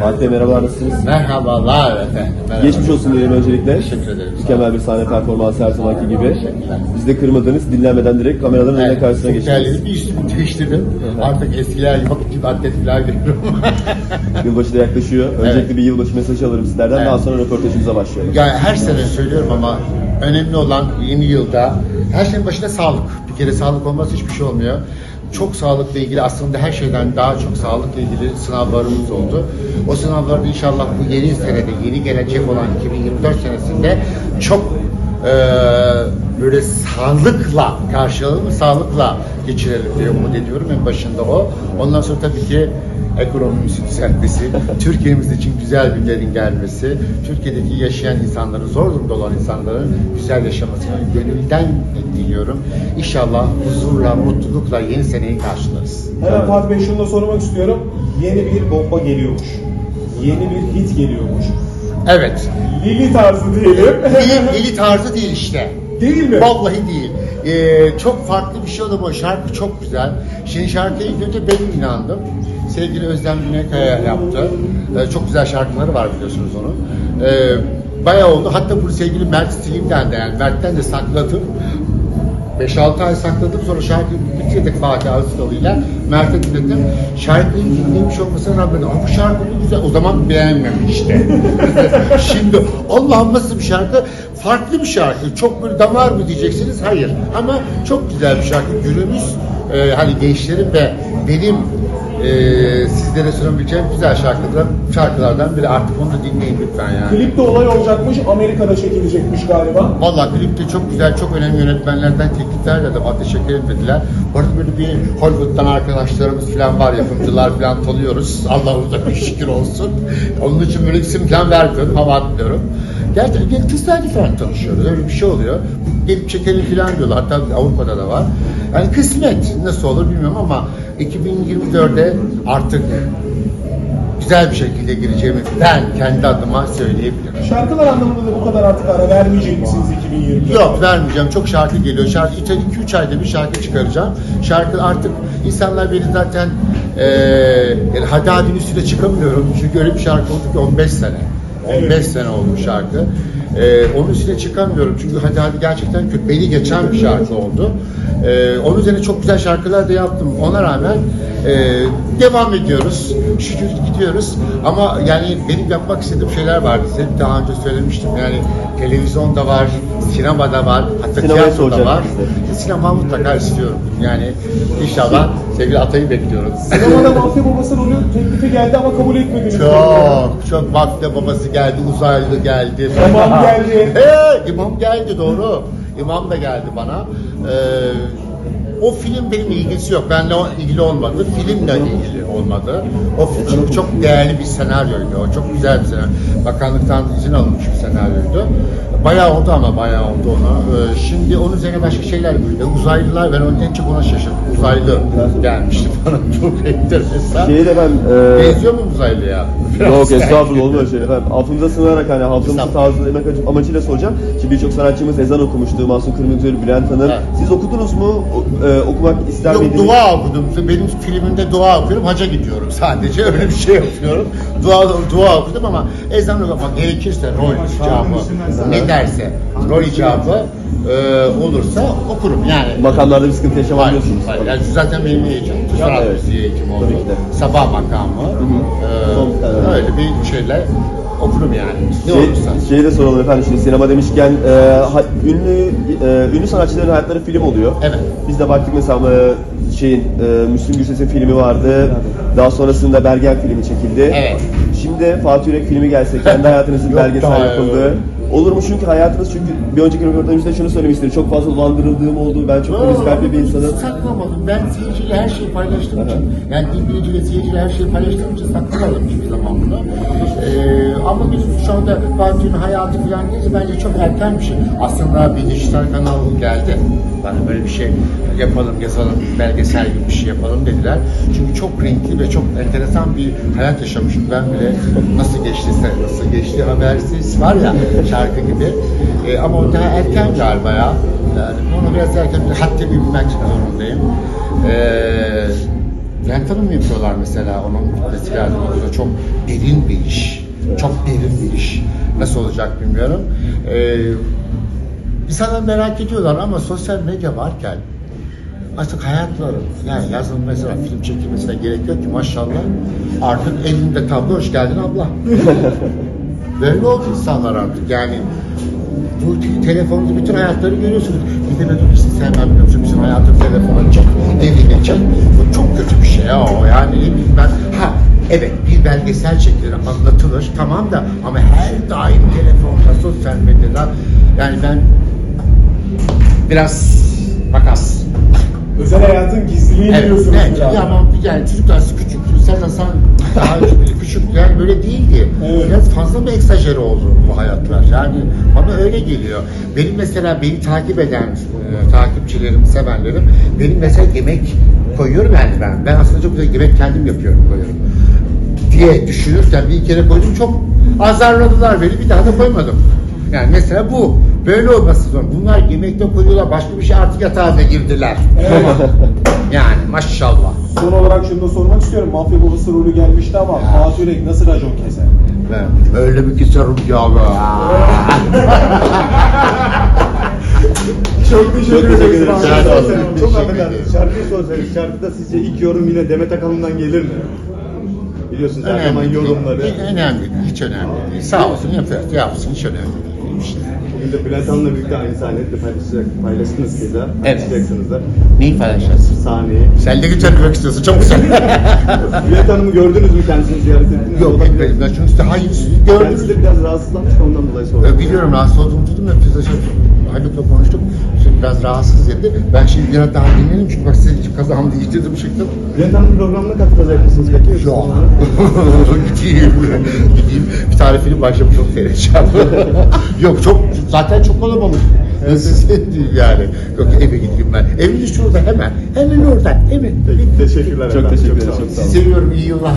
Fatih Bey merhabalar nasılsınız? Merhabalar efendim. Merhaba. Geçmiş olsun diyelim öncelikle. Teşekkür ederim. Mükemmel bir sahne performansı her zamanki gibi. Teşekkürler. Biz de kırmadınız, dinlenmeden direkt kameraların önüne Evet, karşısına çok geçtiniz. bir üstümü değiştirdim. Artık eskiler gibi gibi atlet falan giriyorum. Yılbaşı da yaklaşıyor. Öncelikle bir yılbaşı mesajı alırım sizlerden. Evet. Daha sonra röportajımıza başlayalım. yani her sene söylüyorum ama önemli olan yeni yılda her şeyin başında sağlık. Bir kere sağlık olmazsa hiçbir şey olmuyor. Çok sağlıkla ilgili aslında her şeyden daha çok sağlıkla ilgili sınavlarımız oldu. O sınavlarda inşallah bu yeni senede, yeni gelecek olan 2024 senesinde çok eee, böyle sağlıkla karşılayalım, sağlıkla geçirelim diye umut ediyorum. En başında o. Ondan sonra tabii ki ekonomimizin düzeltmesi, Türkiye'miz için güzel günlerin gelmesi, Türkiye'deki yaşayan insanların, zor durumda olan insanların güzel yaşamasını gönülden diliyorum. İnşallah huzurla, mutlulukla yeni seneyi karşılarız. Hemen Fatih Bey şunu da sormak istiyorum. Yeni bir bomba geliyormuş. Yeni bir hit geliyormuş. Evet. Lili tarzı diyelim. Dili, dili tarzı değil işte. Değil mi? Vallahi değil. Ee, çok farklı bir şey oldu bu. Şarkı çok güzel. Şimdi şarkıya ilk önce ben inandım. Sevgili Özlem Günekaya yaptı. Ee, çok güzel şarkıları var biliyorsunuz onun. Ee, bayağı oldu. Hatta bu sevgili Mert Stilim'den de yani Mert'ten de sakladım. 5-6 ay sakladım sonra şarkıyı bitirdik Fatih Ağustos'uyla Mert'e dinledim. Şarkıyı dinlemiş olmasına rağmen "Aa, bu şarkı bu güzel o zaman beğenmemişti. Şimdi Allah'ım nasıl bir şarkı? Farklı bir şarkı. Çok böyle damar mı diyeceksiniz? Hayır. Ama çok güzel bir şarkı. Günümüz e, hani gençlerin ve benim e, sizlere sunabileceğim güzel şarkılar, şarkılardan biri. Artık onu da dinleyin lütfen yani. Klipte olay olacakmış. Amerika'da çekilecekmiş galiba. Valla klipte çok güzel, çok önemli yönetmenlerden teklifler dedim. Ateş Şeker'in dediler. Bu arada böyle bir Hollywood'dan arkadaşlarımız falan var, yapımcılar falan tanıyoruz. Allah'ımıza bir şükür olsun. Onun için böyle isim falan vermiyorum, hava atmıyorum. Gerçekten tesadüfen tanışıyoruz, öyle bir şey oluyor. Gelip çekelim falan diyorlar, hatta Avrupa'da da var. Yani kısmet, nasıl olur bilmiyorum ama 2024'de artık güzel bir şekilde gireceğimi ben kendi adıma söyleyebilirim. Şarkılar anlamında da bu kadar artık ara vermeyecek misiniz 2020'de? Yok vermeyeceğim. Çok şarkı geliyor. Şarkı 2-3 ayda bir şarkı çıkaracağım. Şarkı artık insanlar beni zaten eee yani hadi hadi üstüne çıkamıyorum. Çünkü öyle bir şarkı oldu ki 15 sene. 15 sene oldu şarkı. Eee onun üstüne çıkamıyorum. Çünkü hadi hadi gerçekten kötü. Beni geçen bir şarkı oldu. Eee onun üzerine çok güzel şarkılar da yaptım. Ona rağmen eee, devam ediyoruz. Şükür gidiyoruz. Ama yani benim yapmak istediğim şeyler vardı. Size daha önce söylemiştim. Yani televizyonda var, sinemada var, hatta Sinemaya tiyatroda soracağım var. size. Sinema mutlaka istiyorum. Yani inşallah sevgili Atay'ı bekliyorum. Sinemada mafya babası rolü teklifi geldi ama kabul etmediniz. Çok, çok mafya babası geldi, uzaylı geldi. İmam geldi. He, imam geldi doğru. İmam da geldi bana. Ee, o film benimle ilgisi yok. Benimle o- ilgili olmadı. Filmle ilgili olmadı. O çünkü çok değerli bir senaryoydu. O çok güzel bir senaryo. Bakanlıktan izin alınmış bir senaryoydu. Bayağı oldu ama bayağı oldu ona. Ee, şimdi onun üzerine başka şeyler böyle. Uzaylılar ben onun en çok ona şaşırdım. Uzaylı gelmişti bana. Çok enteresan. Şeyi de ben... E, Benziyor mu uzaylıya? Yok estağfurullah öyle şey efendim. Affınıza sığınarak hani hafızamızı tazelemek amacıyla soracağım. Şimdi birçok sanatçımız ezan okumuştu. Masum Kırmızıgül, Bülent Hanım. Evet. Siz okudunuz mu? O- e, okumak ister Yok miydiniz? dua okudum. Benim filmimde dua okuyorum, haca gidiyorum sadece. Öyle bir şey yapıyorum. Dua, dua okudum ama ezan okumak gerekirse rol icabı ne derse rol icabı e, olursa okurum yani. Makamlarda bir sıkıntı Hayır, diyorsunuz. hayır. Yani zaten benim eğitim. Sanat Evet. müziği eğitimi oldu. Tabii ki de. Sabah makamı. E, Son bir tane. öyle bir şeyler okurum yani. Ne Şey, olursa. şeyi de soralım efendim şimdi sinema demişken e, ha- ünlü e, ünlü sanatçıların hayatları film oluyor. Evet. Biz de baktık mesela e, şeyin e, Müslüm Gürses'in filmi vardı. Daha sonrasında Bergen filmi çekildi. Evet. Şimdi Fatih Yürek filmi gelse kendi hayatınızın Yok belgesel daha yapıldı. Olur mu çünkü hayatınız çünkü bir önceki röportajımızda şunu söylemiştir. Çok fazla dolandırıldığım oldu. Ben çok temiz kalpli bir insanım. Saklamadım. Ben seyirciyle her şeyi paylaştığım için, yani dinleyiciyle seyirciyle her şeyi paylaştığım için saklamadım hiçbir zaman bunu. Ee, ama biz şu anda Fatih'in hayatı falan deyince bence çok erken bir şey. Aslında bir dijital kanal geldi. Bana böyle bir şey yapalım, yazalım, belgesel gibi bir şey yapalım dediler. Çünkü çok renkli ve çok enteresan bir hayat yaşamışım. Ben bile nasıl geçtiyse, nasıl geçti habersiz var ya şarkı gibi. Ee, ama o daha erken galiba ya. Yani onu biraz erken, hatta bilmek zorundayım. Ee, Bülent Hanım yapıyorlar mesela onun lazım. O da çok derin bir iş. Çok derin bir iş. Nasıl olacak bilmiyorum. Ee, insanlar merak ediyorlar ama sosyal medya varken artık hayatları yani yazın mesela film çekilmesine gerek yok ki maşallah artık elinde tablo hoş geldin abla. Böyle oldu insanlar artık yani bu te- telefonda bütün hayatları görüyorsunuz. Bir de ben onu sizi sevmem biliyor musun? Bizim hayatım telefona çek, eline çek. Bu çok kötü bir şey ya o. Yani ben, ha evet bir belgesel çekilir, anlatılır tamam da ama her daim telefonda, sosyal medyada yani ben biraz makas. Özel hayatın gizliliğini Evet, biliyorsunuz. evet. ama yani çocuklar küçük, sen Hasan daha küçük yani böyle değildi. Evet. Biraz fazla mı egzajere oldu bu hayatlar? Yani bana öyle geliyor. Benim mesela beni takip eden e, takipçilerim, sevenlerim benim mesela yemek koyuyorum yani ben. Ben aslında çok güzel yemek kendim yapıyorum koyuyorum. Diye düşünürken bir kere koydum çok azarladılar beni bir daha da koymadım. Yani mesela bu. Böyle olması lazım. Bunlar yemekte koyuyorlar. Başka bir şey artık yatağa da girdiler. Evet. Yani maşallah. Son olarak şunu da sormak istiyorum. Mafya babası rolü gelmişti ama Fatih Yürek nasıl racon keser? Ben öyle bir keserim ya be. Çok teşekkür teşekkür ederim. ederim. Sağ olun. Çok Teşekkür affedersiniz. Şarkıyı sorsanız, şarkıda sizce ilk yorum yine Demet Akalın'dan gelir mi? Biliyorsunuz her zaman Önemli değil. yorumları. Önemli değil. Hiç önemli değil. Sağ olsun yapıyor. Yapsın hiç önemli değil. İşte. Bugün de Hanım'la birlikte aynı sahnede paylaşacak, paylaştınız keza. Evet. Paylaşacaksınız da. Neyi paylaşacaksın? Sahneyi. Sen de götürmek istiyorsun. Çok güzel. Bülent Hanım'ı gördünüz mü kendisini ziyaret ettiniz? Yok etmedim. Ben size hayır gördünüz. Kendisi de biraz rahatsızlanmış da ondan dolayı sordum. Biliyorum rahatsız olduğumu dedim ya de şey, Haluk'la konuştuk. Şimdi biraz rahatsız dedi. Ben şimdi biraz daha dinledim çünkü bak size kazağımı değiştirdim çıktım. Bülent Hanım programına katılacak mısınız peki? Yok. Gideyim. Gideyim. Bir tane film başlamış çok seyredeceğim. Yok çok zaten çok kalabalık. Nasıl değil yani. Yok eve gideyim ben. Evin üstü orada hemen. Hemen oradan. Hemen. Peki, teşekkürler Çok efendim. teşekkür sağ ederiz. olun. Çok sağ olun. Sizi seviyorum. iyi yıllar.